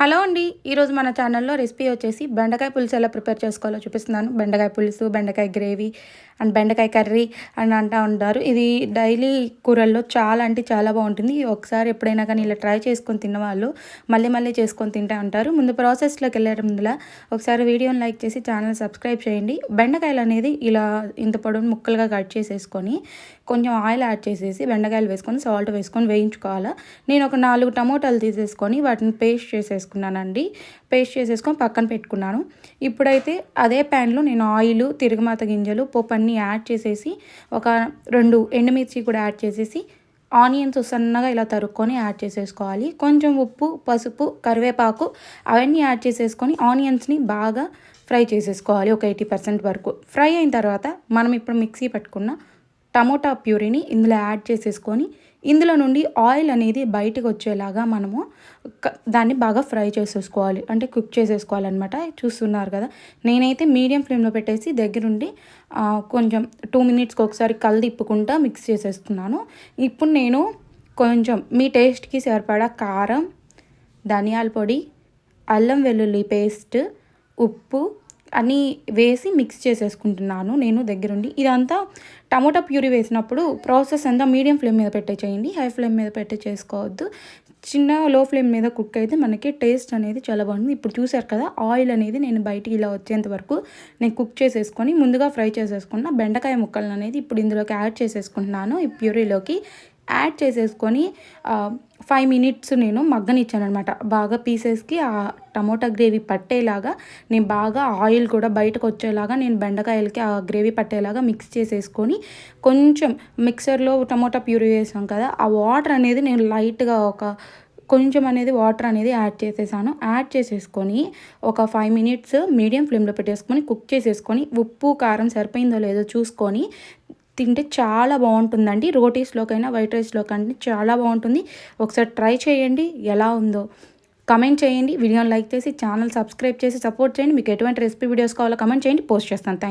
Hello అండి ఈరోజు మన ఛానల్లో రెసిపీ వచ్చేసి బెండకాయ పులుసు ఎలా ప్రిపేర్ చేసుకోవాలో చూపిస్తున్నాను. బెండకాయ పులుసు బెండకాయ గ్రేవీ అండ్ బెండకాయ కర్రీ అని అంటూ ఉంటారు. ఇది డైలీ కూరల్లో చాలా అంటే చాలా బాగుంటుంది. ఒకసారి ఎప్పుడైనా కానీ ఇలా ట్రై చేసుకొని తిన్నవాళ్ళు మళ్ళీ మళ్ళీ చేసుకొని తింటూ ఉంటారు. ముందు ప్రాసెస్లోకి వెళ్ళడం ముందులా ఒకసారి వీడియోని లైక్ చేసి ఛానల్ సబ్స్క్రైబ్ చేయండి. బెండకాయలు అనేది ఇలా ఇంత పొడవు ముక్కలుగా కట్ చేసేసుకొని కొంచెం ఆయిల్ యాడ్ చేసేసి బెండకాయలు వేసుకొని సాల్ట్ వేసుకొని వేయించుకోవాలి. నేను ఒక నాలుగు టమోటాలు తీసేసుకొని వాటిని పేస్ట్ చేసేసుకున్నానండి. పేస్ట్ చేసేసుకొని పక్కన పెట్టుకున్నాను. ఇప్పుడైతే అదే ప్యాన్లో నేను ఆయిల్ తిరుగుమాత గింజలు పప్పు అన్నీ యాడ్ చేసేసి ఒక రెండు ఎండుమిర్చి కూడా యాడ్ చేసేసి ఆనియన్స్ సన్నగా ఇలా తరుక్కొని యాడ్ చేసేసుకోవాలి. కొంచెం ఉప్పు పసుపు కరివేపాకు అవన్నీ యాడ్ చేసేసుకొని ఆనియన్స్ని బాగా ఫ్రై చేసేసుకోవాలి ఒక ఎయిటీ పర్సెంట్ వరకు. ఫ్రై అయిన తర్వాత మనం ఇప్పుడు మిక్సీ పెట్టుకున్న టమోటా ప్యూరీని ఇందులో యాడ్ చేసేసుకొని ఇందులో నుండి ఆయిల్ అనేది బయటకు వచ్చేలాగా మనము దాన్ని బాగా ఫ్రై చేసేసుకోవాలి. అంటే కుక్ చేసేసుకోవాలన్నమాట. చూస్తున్నారు కదా. నేనైతే మీడియం ఫ్లేమ్లో పెట్టేసి దగ్గరుండి కొంచెం టూ మినిట్స్కి ఒకసారి కళ్ళు తిప్పుకుంటా మిక్స్ చేసేస్తున్నాను. ఇప్పుడు నేను కొంచెం మీ టేస్ట్కి సరిపడా కారం ధనియాల పొడి అల్లం వెల్లుల్లి పేస్ట్ ఉప్పు అన్నీ వేసి మిక్స్ చేసేసుకుంటున్నాను నేను దగ్గరుండి. ఇదంతా టమోటా ప్యూరీ వేసినప్పుడు ప్రాసెస్ అంతా మీడియం ఫ్లేమ్ మీద పెట్టే చేయండి. హై ఫ్లేమ్ మీద పెట్టే చేసుకోవద్దు. చిన్న లో ఫ్లేమ్ మీద కుక్ అయితే మనకి టేస్ట్ అనేది చాలా బాగుంటుంది. ఇప్పుడు చూసారు కదా ఆయిల్ అనేది నేను బయటికి ఇలా వచ్చేంత వరకు నేను కుక్ చేసేసుకొని ముందుగా ఫ్రై చేసేసుకున్న బెండకాయ ముక్కలను అనేది ఇప్పుడు ఇందులోకి యాడ్ చేసేసుకుంటున్నాను ఈ ప్యూరీలోకి. యాడ్ చేసేసుకొని ఫైవ్ మినిట్స్ నేను మగ్గనిచ్చాను అనమాట బాగా పీసెస్కి ఆ టమోటా గ్రేవీ పట్టేలాగా నేను బాగా ఆయిల్ కూడా బయటకు వచ్చేలాగా నేను బెండకాయలకి ఆ గ్రేవీ పట్టేలాగా మిక్స్ చేసేసుకొని కొంచెం మిక్సర్లో టమోటా ప్యూరీ వేసాం కదా ఆ వాటర్ అనేది నేను లైట్గా ఒక కొంచెం అనేది వాటర్ అనేది యాడ్ చేసేసాను. యాడ్ చేసేసుకొని ఒక ఫైవ్ మినిట్స్ మీడియం ఫ్లేమ్లో పెట్టేసుకొని కుక్ చేసేసుకొని ఉప్పు కారం సరిపోయిందో లేదో చూసుకొని తింటే చాలా బాగుంటుందండి. రోటీస్లోకైనా వైట్ రైస్లోకైనా చాలా బాగుంటుంది. ఒకసారి ట్రై చేయండి. ఎలా ఉందో కమెంట్ చేయండి. వీడియోని లైక్ చేసి ఛానల్ సబ్స్క్రైబ్ చేసి సపోర్ట్ చేయండి. మీకు ఎటువంటి రెసిపీ వీడియోస్ కావాలో కమెంట్ చేయండి. పోస్ట్ చేస్తాను. థ్యాంక్